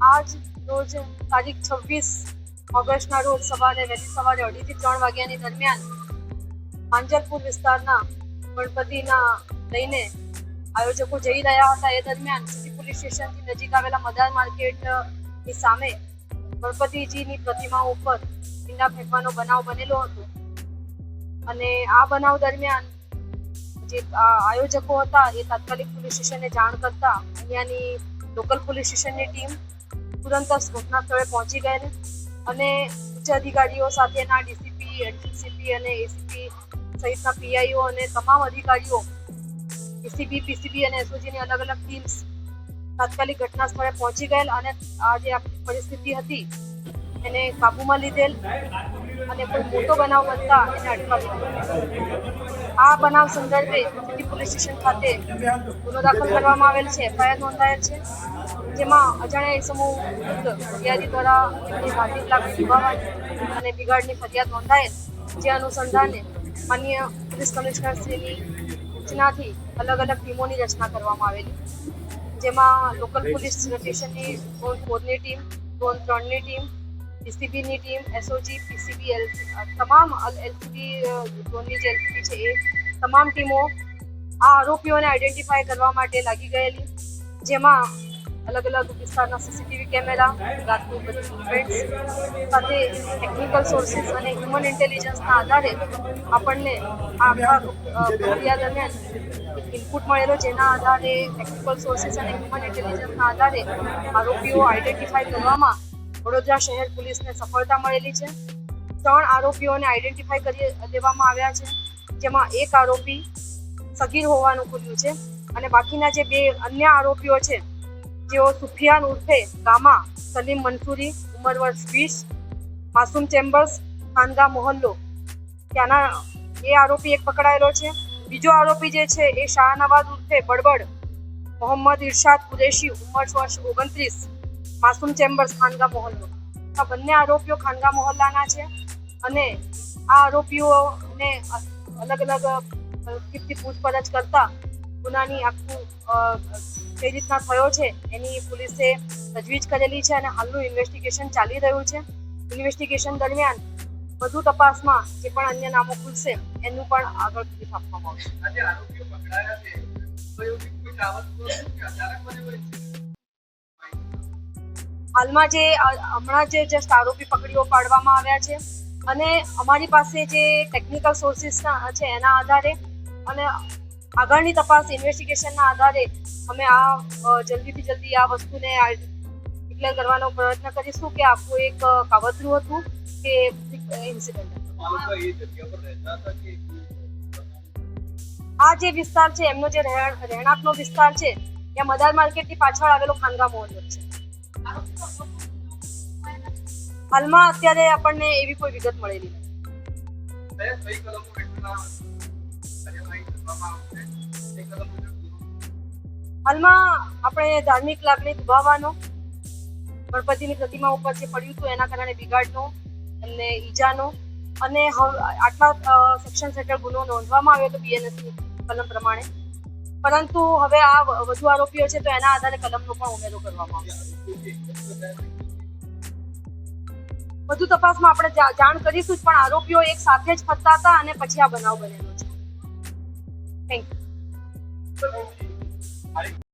આજ રોજ તારીખ છવ્વીસ ઓગસ્ટના રોજ સવારે વહેલી સવારે અઢીથી ત્રણ વાગ્યાની દરમિયાન માંજરપુર વિસ્તારના ગણપતિના લઈને આયોજકો જઈ રહ્યા હતા. એ દરમિયાન સિટી પોલીસ સ્ટેશનથી નજીક આવેલા મદાર માર્કેટની સામે ગણપતિજીની પ્રતિમાઓ ઉપર ઈંડા ફેંકવાનો બનાવ બનેલો હતો. અને આ બનાવ દરમિયાન જે આયોજકો હતા એ તાત્કાલિક પોલીસ સ્ટેશનને જાણ કરતા અહીંયાની લોકલ પોલીસ સ્ટેશનની ટીમ તુરંત જ ઘટના સ્થળે પહોંચી ગયેલ અને ઉચ્ચ અધિકારીઓ સાથેના ડીસીપી એડીસીપી અને એસીપી સહિતના પીઆઈઓ અને તમામ અધિકારીઓ, એસીબી, પીસીબી અને એસઓજીની અલગ અલગ ટીમ્સ તાત્કાલિક ઘટના સ્થળે પહોંચી ગયેલ અને આ જે પરિસ્થિતિ હતી. એને કાબૂમાં લીધેલ. અને કોઈ મોટો બનાવ બનતા એને અટકાવી આ બનાવ સંદર્ભે સિટી પોલીસ સ્ટેશન ખાતે ગુનો દાખલ કરવામાં આવેલ છે. એફઆઈઆર નોંધાયેલ છે. જેમાં અજાણ્યા સમૂહ ફરિયાદી દ્વારા એમની લાગણી દુભાવવાની અને બિગાડની ફરિયાદ નોંધાયેલ, જે અનુસંધાને માન્ય પોલીસ કમિશનરશ્રીની સૂચનાથી અલગ અલગ ટીમોની રચના કરવામાં આવેલી. જેમાં લોકલ પોલીસ સ્ટેશનની ઝોન ફોરની ટીમ, ઝોન ત્રણની ટીમ ડીસીબીની ટીમ એસઓજી પીસીબી એલ તમામ એલસીબી ઝોનની જે એલસીબી છે એ તમામ ટીમો આ આરોપીઓને આઈડેન્ટિફાય કરવા માટે લાગી ગયેલી, જેમાં અલગ અલગ વિસ્તારના સીસીટીવી કેમેરા, રાતની ફૂટપ્રિન્ટ્સ સાથે ટેકનિકલ સોર્સિસ અને હ્યુમન ઇન્ટેલિજન્સના આધારે આપણને આ પ્રક્રિયા દરમિયાન ઇનપુટ મળેલો, જેના આધારે ટેકનિકલ સોર્સિસ અને હ્યુમન ઇન્ટેલિજન્સના આધારે આરોપીઓ આઈડેન્ટિફાય કરવામાં વડોદરા શહેર પોલીસને સફળતા મળેલી છે. ત્રણ આરોપીઓને આઈડેન્ટિફાઈ કરી લેવામાં આવ્યા છે, જેમાં એક આરોપી સગીર હોવાનું ખુલ્યું છે અને બાકીના જે બે અન્ય આરોપીઓ છે, જેઓ સુફિયાન ઉર્ફે ગામા, સલીમ મંસૂરી ઉંમર વર્ષ વીસ, માસુમ ચેમ્બર્સ, ખાનગા મોહલ્લો. ત્યાંના એ આરોપી એક પકડાયેલો છે. બીજો આરોપી જે છે એ શાહનવાઝ ઉર્ફે બળબડ, મોહમ્મદ ઇરશાદ કુરેશી, ઉંમર વર્ષ ઓગણત્રીસ. માસૂમ ચેમ્બર્સ ખાનગા મોહલ્લો. આ બંને આરોપીઓ ખાનગા મોહલ્લાના છે અને આ આરોપીઓને અલગ અલગ કીર્તિ પૂછપરછ કરતા ગુનાની આખું કઈ રીતના થયો છે એની પોલીસે તજવીજ કરેલી છે અને હાલનું ઇન્વેસ્ટિગેશન ચાલી રહ્યું છે. ઇન્વેસ્ટિગેશન દરમિયાન વધુ તપાસમાં જે પણ અન્ય નામો ખુલશે એનું પણ આગળ આપવામાં આવશે. હાલમાં જે હમણાં જે જસ્ટ આરોપી પકડીઓ પાડવામાં આવ્યા છે અને અમારી પાસે જે ટેકનિકલ સોર્સિસના છે એના આધારે અને આગળની તપાસ ઇન્વેસ્ટિગેશનના આધારે અમે આ જલ્દીથી જલ્દી આ વસ્તુને ડિક્લેર કરવાનો પ્રયત્ન કરીશું કે આખું એક કાવતરું હતું કે ઇન્સિડન્ટ આ એ જે વિસ્તાર છે, એમનો જે રહેણ- રહેણાંકનો વિસ્તાર છે, ત્યાં મદાર માર્કેટની પાછળ આવેલો ખાનગા મોહલ્લો છે. હાલમાં અત્યારે આપણને એવી કોઈ વિગત મળેલી હાલમાં આપણે ધાર્મિક લાગણી દુભાવવાનો ગણપતિની પ્રતિમા ઉપર જે પડ્યું હતું એના કારણે બિગાડનો અને ઈજાનો અને આટલા સેક્શન હેઠળ ગુનો નોંધવામાં આવ્યો હતો બીએનએસની કલમ પ્રમાણે. પરંતુ હવે આ વધુ આરોપીઓ છે તો એના આધારે કલમનો પણ ઉમેરો કરવામાં આવશે. વધુ તપાસમાં આપણે જાણ કરીશું પણ આરોપીઓ એક સાથે જ ફરતા હતા અને પછી આ બનાવ બનેલો છે. Thank you